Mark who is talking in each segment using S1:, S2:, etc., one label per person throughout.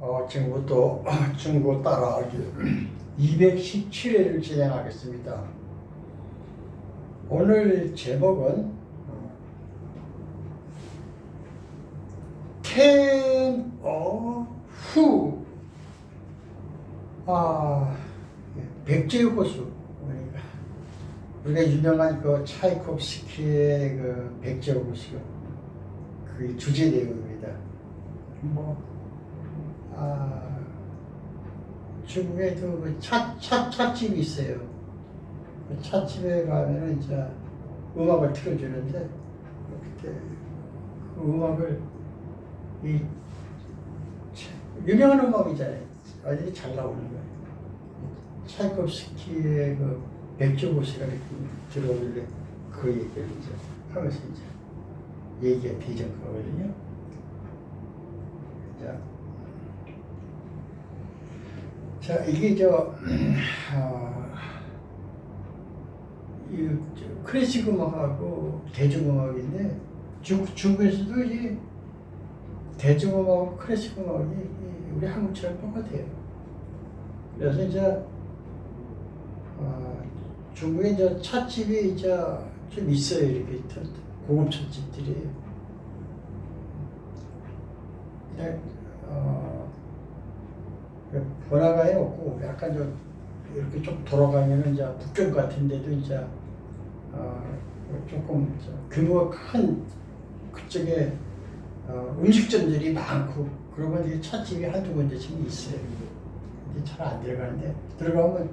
S1: 어, 지금부터 중고 따라하기 217회를 진행하겠습니다. 오늘 제목은 텐어후 아 백제호수 그러니까 우리가 유명한 그 차이콥스키의 그 백제호수 그 주제 내용입니다. 뭐 아, 중국에도 그 차, 차, 찻집이 있어요. 그 찻집에 가면은 이제 음악을 틀어주는데, 그때 그 음악을, 이, 차- 유명한 음악이잖아요. 아주 잘 나오는 거예요. 차이콥스키의 그 백조고시가 이렇게 들어오는데, 그 얘기를 이제 하면서 이제 얘기가 되적하거든요. 자, 자 이게 저, 아, 이 저, 클래식 음악하고 대중음악인데 중, 중국에서도 이 대중음악하고 클래식 음악이 이 우리 한국처럼 똑같아요. 그래서 이제 아, 중국에 이제 찻집이 이제 좀 있어요 이렇게 고급 찻집들이. 어, 그 번화가에 없고 약간 좀 이렇게 좀 돌아가면은 이제 북경 같은 데도 이제 어, 조금 저 규모가 큰 그쪽에 어, 음식점들이 많고 그러면 이게 찻집이 한두 군데쯤 있어요. 근데 잘안 들어가는데. 들어가면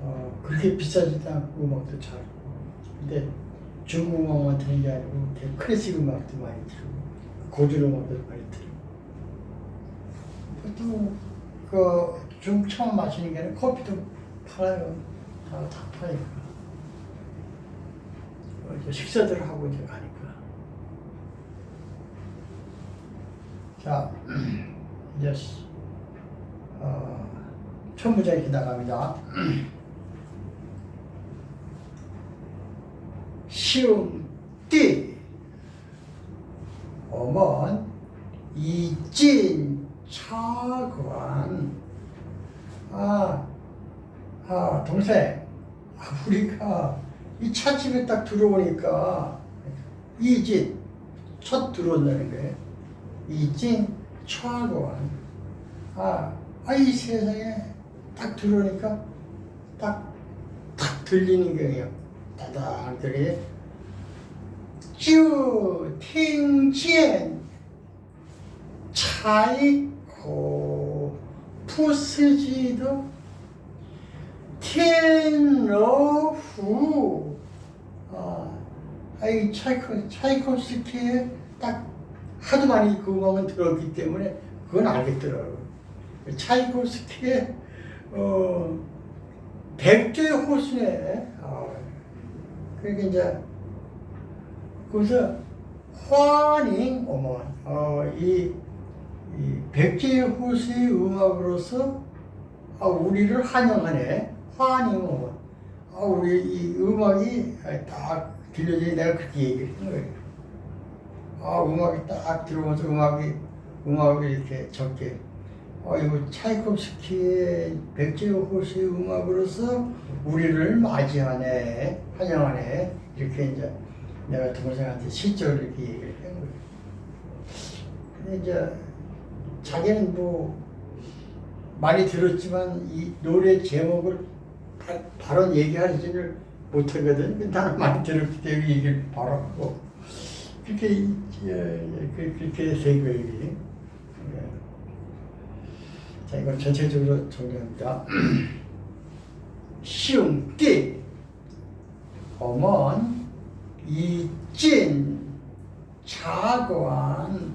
S1: 어, 그렇게 비싸지도 않고 음악도 잘하고. 근데 중국 음악만 듣는 게 아니고 되게 클래식 음악도 많이 들고 고전 음악도 많이 들고. 보통 그중 처음 마시는 게는 커피도 팔아요. 다, 다 파니까. 어, 이제 식사들 하고 이제 가니까. 자, 이제 시- 어, 첫 문제 이렇게 나갑니다. 시음 띠 어먼 이진 차관 아, 아 동생 아프리카 이 차집에 딱 들어오니까 이집 첫 들어온다는 거예요. 이집 차관 아, 아 이 세상에 딱 들어오니까 딱 탁 들리는 거예요. 다다한 거리. 쭈 팅첸 차이 어, 푸스지도 텐러후 어, 아, 이 차이코, 차이코스키의 딱 하도 많이 그거만 들었기 때문에 그건 알겠더라고요. 차이코스키의 어, 백조의 호수네. 어, 그러니까 이제 그래서 화닝 어머 어, 이 이 백제의 호수의 음악으로서 아, 우리를 환영하네. 어머 아 우리 이 음악이 딱 들려지니 내가 그렇게 얘기를 한 거예요. 아 음악이 딱 들어오면서 음악이 음악이 이렇게 적게. 아 이거 차이콥스키의 백제의 호수의 음악으로서 우리를 맞이하네 환영하네. 이렇게 이제 내가 동생한테 실적을 이렇게 얘기를 한 거예요. 근데 이제 자기는 뭐 많이 들었지만 이 노래 제목을 바, 바로 얘기하지를 못하거든. 나는 많이 들었기 때문에 얘기를 바로 하고 그렇게 이- 예, 예, 그- 그렇게. 이게. 예. 자 이걸 전체적으로 정리합니다. 시음 띠 어먼 이진 차관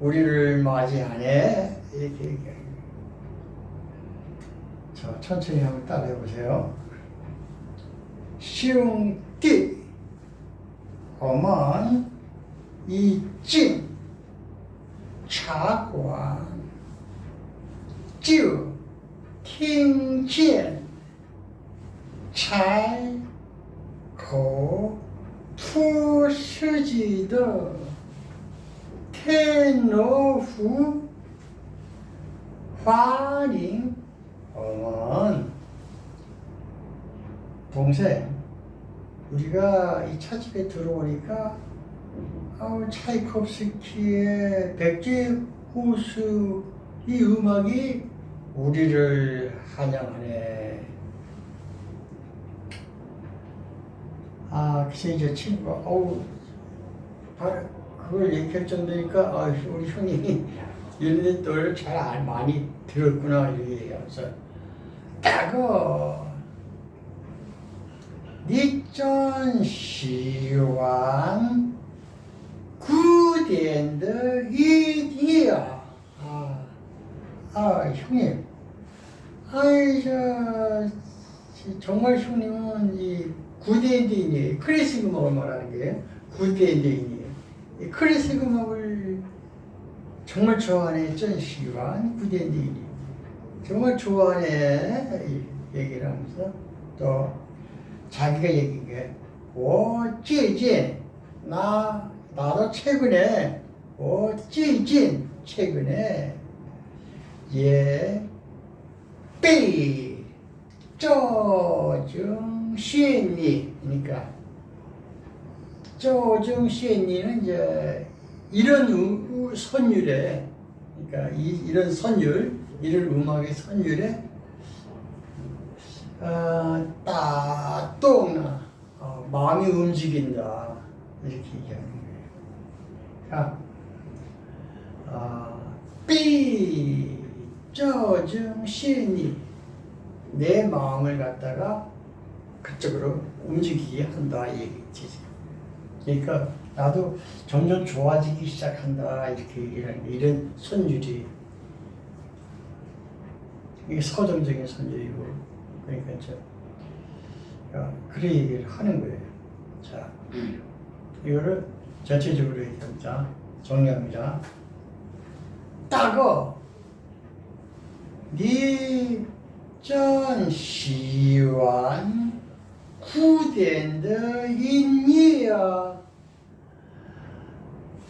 S1: 우리를 맞이하네 이렇게 얘기해요. 자 천천히 한번 따라해 보세요. 시웅띠 어먼 이찐 차관 就听见才口出自己的 태노후 화링 어원 동생 우리가 이 차집에 들어오니까 아우 차이콥스키의 백제 호수 이 음악이 우리를 한양하네. 아, 그래서 이제 친구가, 어우, 바로 그걸 얘기할 정도니까 아, 우리 형님이 이런 데를 잘 알- 많이 들었구나 이렇게 얘기하면서. 따고 니전 시완 구덴의 이디야. 아, 아 형님. 아이 저 정말 형님은 이 클래식 음악을 말하는 게? 구대인이에요 이 클래식 음악을 정말 좋아하네 전시완 구대인이. 정말 좋아하네 이 얘기를 하면서 또 자기가 얘기한 게, 오, 찌진, 나, 나도 최근에, 오, 찌진, 최근에, 예, 빼이, 쪼증, 시엔니, 그러니까, 쪼증, 시엔니는 이제, 이런 음, 선율에, 그러니까, 이, 이런 선율, 이런 음악의 선율에, 어, 따똥나 어, 마음이 움직인다 이렇게 얘기하는 거예요. 자, 어, 삐 저증 시니 내 마음을 갖다가 그쪽으로 움직이게 한다 이 얘기지. 그러니까 나도 점점 좋아지기 시작한다 이렇게 게 이런 선율이 이게 서정적인 선율이고 그러니까 이제 어, 그래 얘기를 하는 거예요. 자, 이거를 전체적으로 얘기합니다. 정리합니다. 따거 니전 시완 후된的 인이야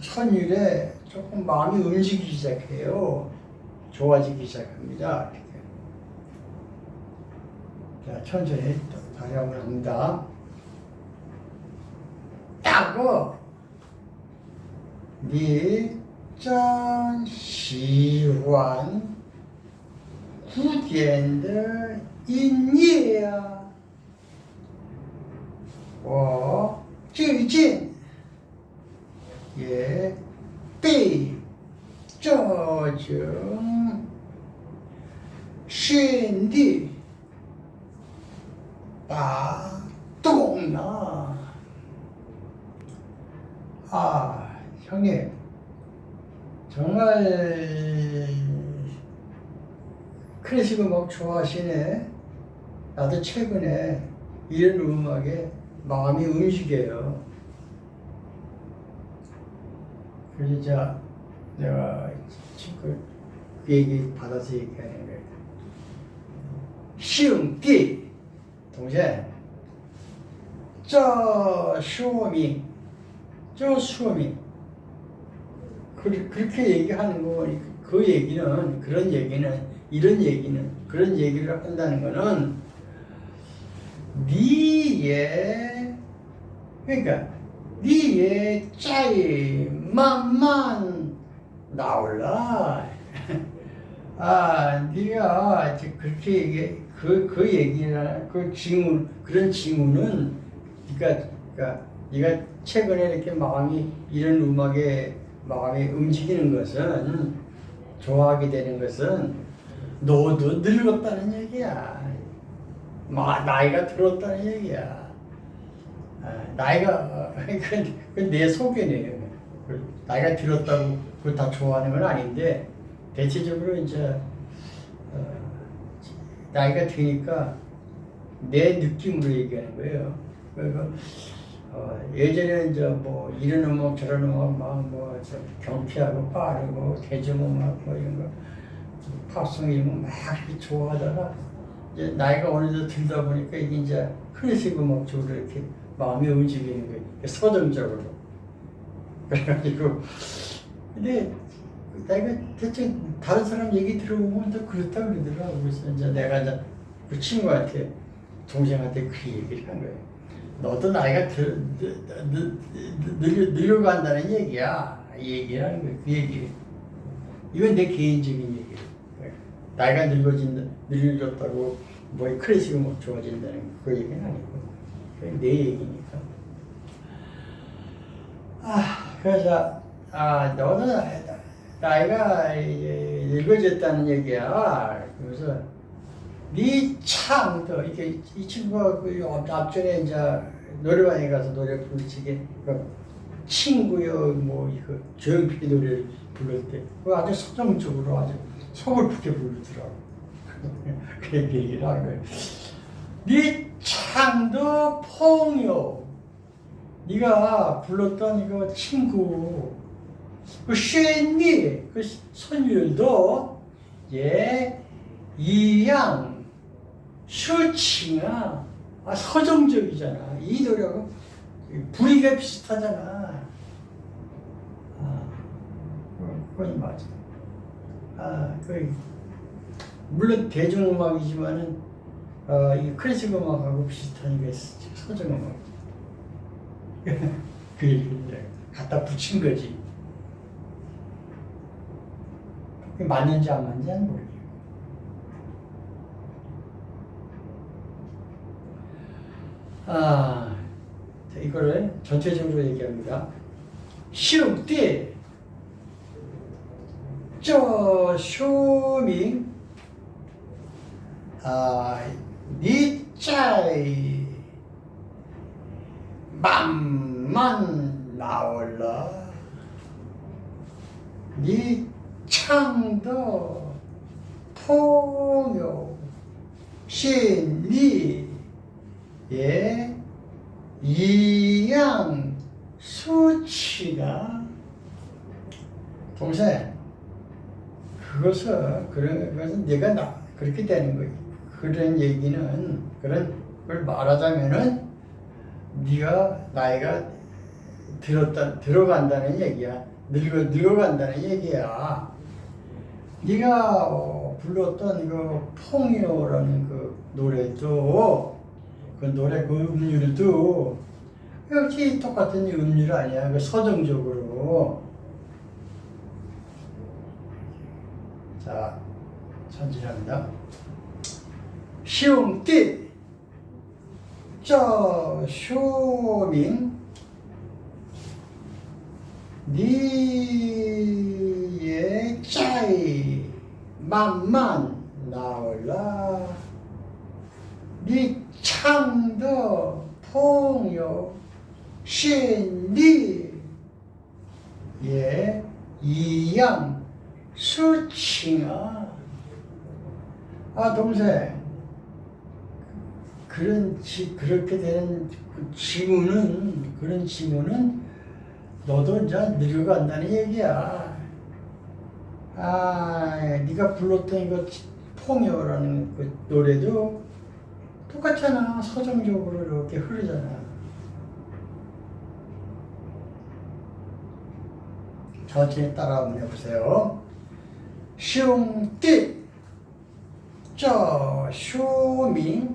S1: 선율에 조금 마음이 움직이기 시작해요. 좋아지기 시작합니다. 이렇게. 자, 천천히 또 다시 한번 합니다. 따고 니전 시환古典的音乐啊，我最近 예, 띠, 조중. 신디. 바동나. 아 형님. 정말 클래식 음악 좋아하시네. 나도 최근에 이런 음악에 마음이 움직여요. 그래서 저 내가 그, 그 얘기 받아서 얘기하는 거예요. 시음띠 동생 저 시험이 저 시험이 그, 그렇게 얘기하는 거, 그 얘기는, 그런 얘기는, 이런 얘기는, 그런 얘기를 한다는 거는, 니의, 그러니까, 니의 짜임, 만만 나올라 아, 네가 그렇게 얘기, 그, 그 얘기나 그 질문, 그런 질문은, 그러니까, 그러니까 네가 최근에 이렇게 마음이 이런 음악에 마음이 움직이는 것은 좋아하게 되는 것은 너도 늙었다는 얘기야. 마, 나이가 들었다는 얘기야. 아, 나이가 그내 소견이에요. 그 나이가 들었다고 그걸 다 좋아하는 건 아닌데 대체적으로 이제 어, 나이가 드니까 내 느낌으로 얘기하는 거예요. 그래서 어, 예전에 이제 뭐 이런 음악 저런 음악 막뭐 경쾌하고 빠르고 대중음악 뭐 이런 거 팝송 이런 거막 좋아하다가 이제 나이가 어느 정도 들다 보니까 이게 이제 클래식 음악 쪽으로 이렇게 마음이 움직이는 거예요. 서정적으로. 그래가지고 근데 내가 대체 다른 사람 얘기 들어보면 또 그렇다 그러더라고. 그래서 이제 내가 이제 그 친구한테 동생한테 그 얘기를 한 거예요. 너도 나이가 들, 늘, 늘, 늘, 늙어간다는 얘기야. 하는 거예요. 그 얘기. 이건 내 개인적인 얘기예요. 나이가 늙어진다, 늙었다고 뭐 클래식 음악 좋아진다는 그 얘기는 아니고 내 얘기니까. 아, 그래서 아 너는 나이가 이제 늙어졌다는 얘기야. 그래서 네 창도 이게 이 친구가 그 앞- 앞전에 이제 노래방에 가서 노래 부르치게 그 친구여 뭐 이거 조용필 노래를 부를 때 아주 서정적으로 아주 속을 푸게 부르더라고. 그 얘기를 하는 거예요. 네 창도 풍요. 네가 불렀던 이거 친구 그 쉐니 그 선율도 예 이양 슈칭아 아 서정적이잖아. 이 노래하고 부위가 비슷하잖아. 아 그건 맞아. 아그 물론 대중음악이지만은 어, 이 클래식 음악하고 비슷한 게 서정음악 그 얘기를 갖다 붙인 거지 맞는지 안 맞는지는 모르겠고. 아, 자, 이거를 전체적으로 얘기합니다. 때, 저, 쇼밍, 아, 니짜이, 맘만 나올라. 니 창도 통요 신리 예 이양 수치가 동생 그것은 그런 것은 내가 나 그렇게 되는 거예요. 그런 얘기는 그런 걸 말하자면은 네가 나이가 들었다 들어간다는 얘기야. 늙어 늙어간다는 얘기야. 네가 어, 불렀던 그 풍요라는 그 노래도 그 노래 그 음률도 역시 똑같은 음률 아니야. 그 서정적으로. 자, 천천합니다. 시험 띠, 저 쇼밍, 니의 짜이. 만만 나올라. 니 창더 풍요. 신리. 예 이양 수칭아. 아 동생 그런 지, 그렇게 되는 그 지문은 그런 지문은 너도 이제 늙어간다는 얘기야. 아, 네가 불렀던 이거 풍요라는 그 노래도 똑같잖아. 서정적으로 이렇게 흐르잖아. 천천히 따라 한번 해보세요. 슝띠, 저 쇼밍,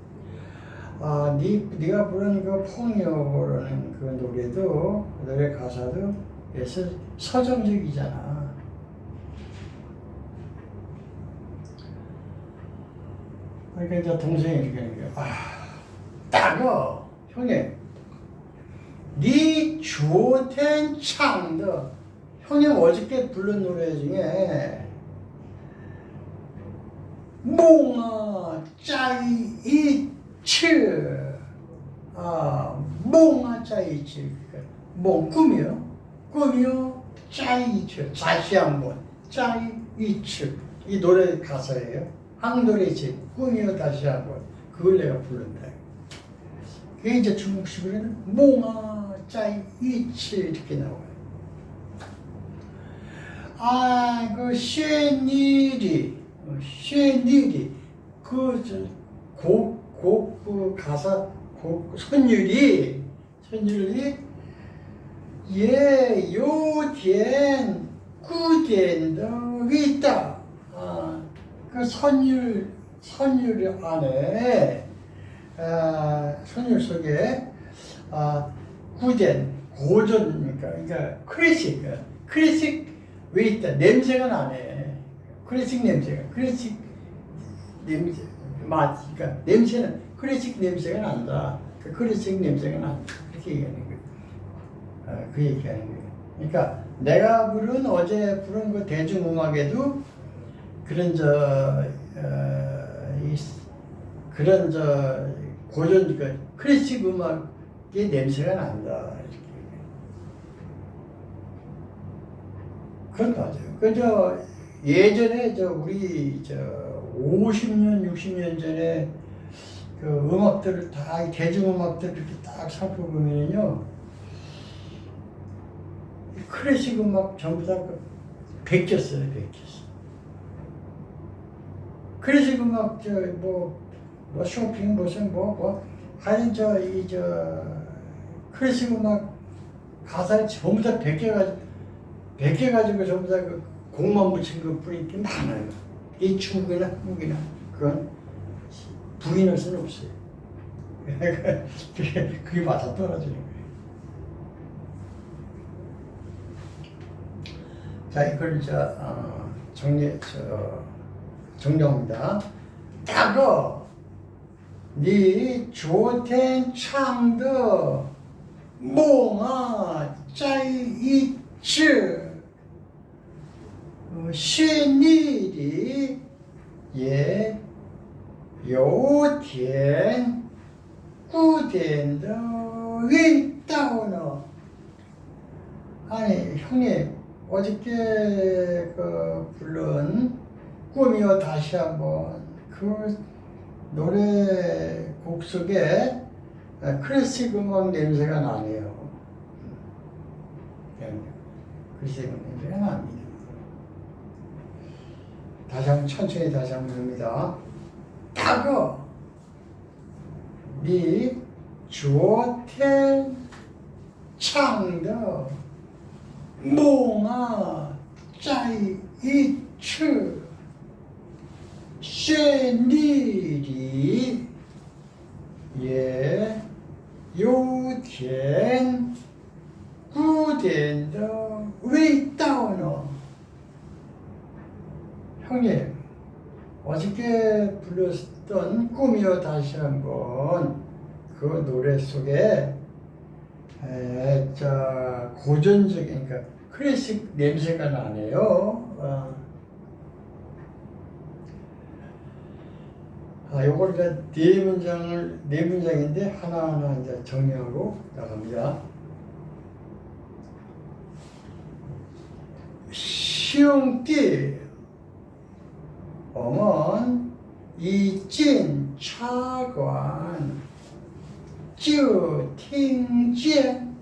S1: 아, 네, 네가 부른 그 폭력이라는 그 노래도 노래 가사도 그래서 서정적이잖아. 그러니까 이제 동생이 이렇게 하는 거야. 아, 따가 형님, 네 주텐 창的 형님 어저께 부른 노래 중에 몽아 짜이 이 츠아 몽아 짜이이츠 그러니까 몽 꿈이요? 꿈이요? 짜이이츠 다시 한번. 짜이이츠 이 노래 가사예요. 한노래지 꿈이요? 다시 한번. 그걸 내가 부른다. 그게 이제 중국식으로는 몽아 짜이이츠 이렇게 나와요. 아, 그 쉐니리, 어, 쉐니리, 그, 저, 곡, 곡, 그 가사, 곡, 선율이, 선율이, 예, 요된, 구된, 더, 있다. 아, 그 선율, 선율 안에, 아, 선율 속에, 아, 구된, 고전이니까, 그러니까, 클래식, 클래식, 왜 있다? 냄새가 나네. 클래식 냄새가. 클래식 냄새. 맛. 그러니까 냄새는 클래식 냄새가 난다. 그 클래식 냄새가 난다. 그렇게 얘기하는 거예요. 아, 그 얘기하는 거예요. 그러니까 내가 부른 어제 부른 그 대중음악에도 그런 저 어, 이, 그런 저 고전 그 클래식 음악의 냄새가 난다. 이렇게. 그건 맞아요. 그저 예전에 저 우리 저 50년, 60년 전에 그 음악들을 다 대중음악들 이렇게 딱 살펴보면요. 클래식 음악 전부 다그 베꼈어요, 베꼈어. 클래식 음악 저뭐 뭐 쇼핑 무슨 뭐뭐 하여튼 저이 저 클래식 음악 가사를 전부 다 베껴가지고 베껴 가지고 전부 다 그 공만 붙인 것 뿐인 게 많아요. 이 중국이나 한국이나 그건 부인할 수는 없어요. 그게 맞아 떨어지는 거예요. 자 이걸 저 어, 정리 저 정리합니다. 따거 니 조텐 창더 몽아 짜이 이츠 신일이 예 요텐 구된더의 따오너 아니 형님 어저께 그 부른 꿈이요 다시 한번 그 노래 곡 속에 아, 클래식 음악 냄새가 나네요. 음. 네, 네. 클래식 냄새가 납니다. 다시 한번 천천히 다시 한번 합니다. 따거. 니 주어텐 창더. 몽아 짜이 이츠. 쉐니리 예 요텐 구덴더 웨이다우너 형님, 어저께 불렀던 꿈이여 다시 한번 그 노래 속에 에, 자, 고전적인, 그러니까 클래식 냄새가 나네요. 어. 아, 요걸 이제 네 문장을, 네 문장인데 하나하나 이제 정리하고 나갑니다. 시용띠 몸은 이진 차관 주听见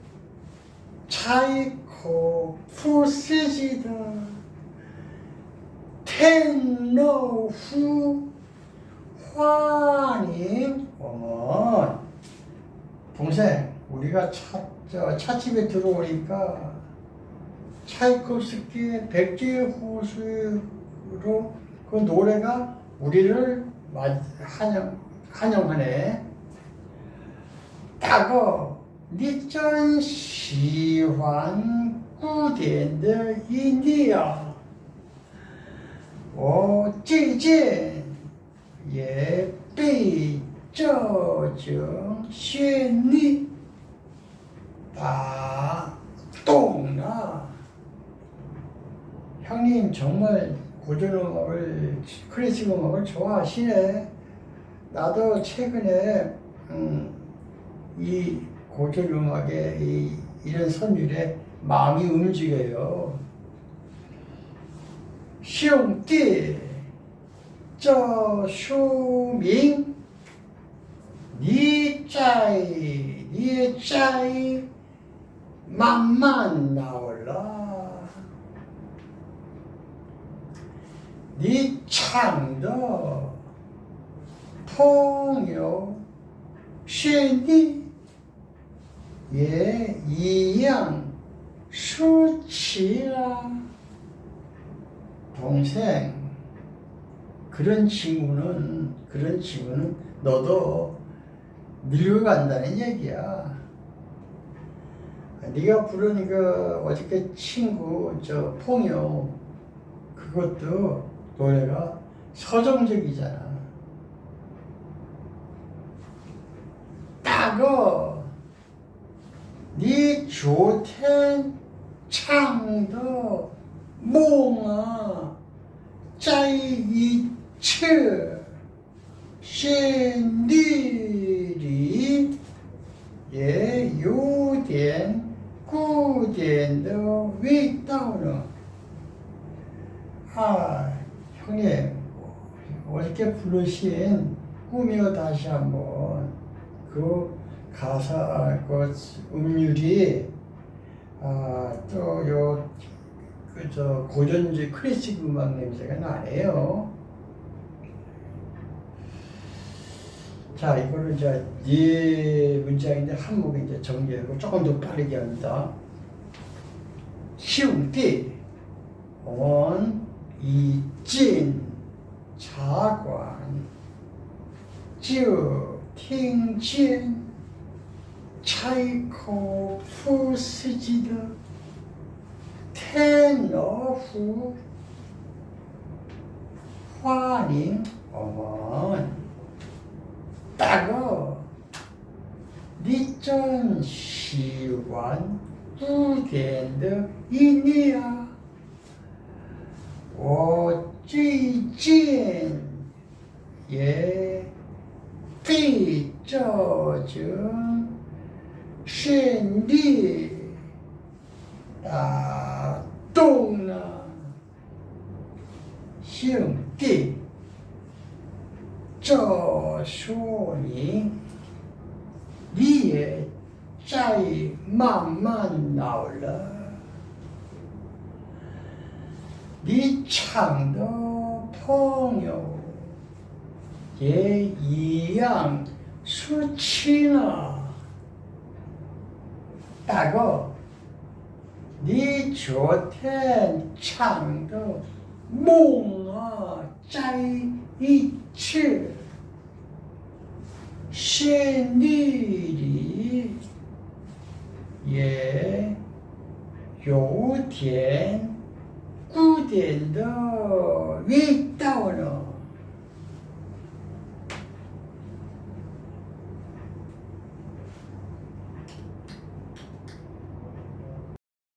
S1: 차이코 푸시지다 텐노후 화님 몸은. 동생 우리가 차, 저, 차집에 들어오니까 차이코스키의 백제의 호수로 그 노래가 우리를 맞- 환영, 환영하네. 大哥，你真喜欢古典的音乐啊！我最近也被这种旋律打动了。 형님 정말 고전 음악을 클래식 음악을 좋아하시네. 나도 최근에 음, 이 고전 음악의 이, 이런 선율에 마음이 움직여요. 시용띠 저 쇼밍 니 짜이 니의 짜이 맘만 나올라 네 창도 통요宣帝 예, 이양 수치라 동생 그런 친구는 그런 친구는 너도 늙어간다는 얘기야. 네가 부른 그 어저께 친구 저 퐁요 그것도 노래가 서정적이잖아. 따거 네 좋텐 창도 몽아 짜이 츠 신디리 예 요덴 구덴도 위따오는 아 형님, 어저께 부르신 꿈이여 다시 한번 그 가사, 그 음률이 아, 또요, 그저 고전지 클래식 음악 냄새가 나네요. 자, 이거를 이제 네 문장인데 한목에 이제 정리하고 조금 더 빠르게 합니다. 시웅띠 원, 이진 자관 주 팅진 차이코 푸스지드 테너후 화림 어원. 따거 니전 시완 우겐드 이니야. 我最近也被这种旋律打动了，兄弟，这说明你也在慢慢老了。 네 미창도 풍요. 예이양 수치나. 따고 네 좋텐 창도 몽어 짜이 이치 신리리 예 요텐 古典的运动了。